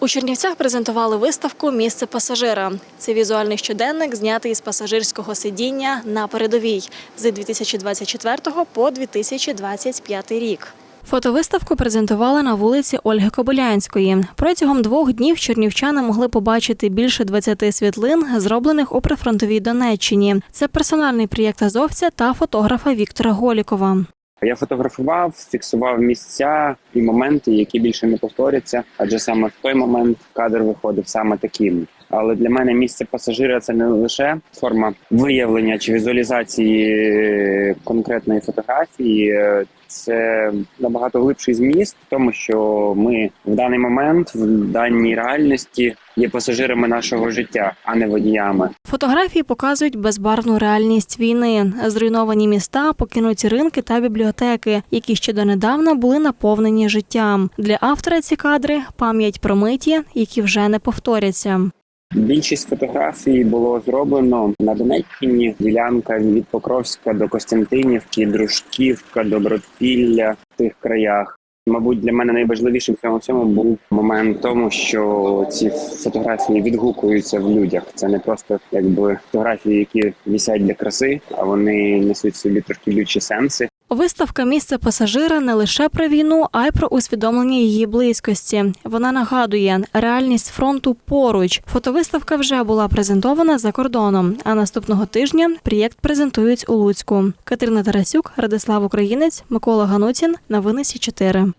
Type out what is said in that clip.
У Чернівцях презентували виставку Місце пасажира. Це візуальний щоденник, знятий із пасажирського сидіння на передовій з 2024 по 2025 рік. Фотовиставку презентували на вулиці Ольги Кобилянської. Протягом двох днів чернівчани могли побачити більше 20 світлин, зроблених у прифронтовій Донеччині. Це персональний проєкт азовця та фотографа Віктора Голікова. Я фотографував, фіксував місця і моменти, які більше не повторяться, адже саме в той момент кадр виходив саме таким. Але для мене місце пасажира це не лише форма виявлення чи візуалізації конкретної фотографії. Це набагато глибший зміст, тому що ми в даний момент в даній реальності є пасажирами нашого життя, а не водіями. Фотографії показують безбарвну реальність війни, зруйновані міста, покинуті ринки та бібліотеки, які ще донедавна були наповнені життям. Для автора ці кадри пам'ять про миті, які вже не повторяться. Більшість фотографій було зроблено на Донеччині. Ділянка від Покровська до Костянтинівки, Дружківка, Добропілля в тих краях. Мабуть, для мене найважливішим в цьому всьому був момент тому, що ці фотографії відгукуються в людях. Це не просто якби фотографії, які висять для краси, а вони несуть собі трошки більші сенси. Виставка місце пасажира не лише про війну, а й про усвідомлення її близькості. Вона нагадує реальність фронту поруч. Фотовиставка вже була презентована за кордоном. А наступного тижня проєкт презентують у Луцьку. Катерина Тарасюк, Радислав Українець, Микола Ганутін. Новини Сі 4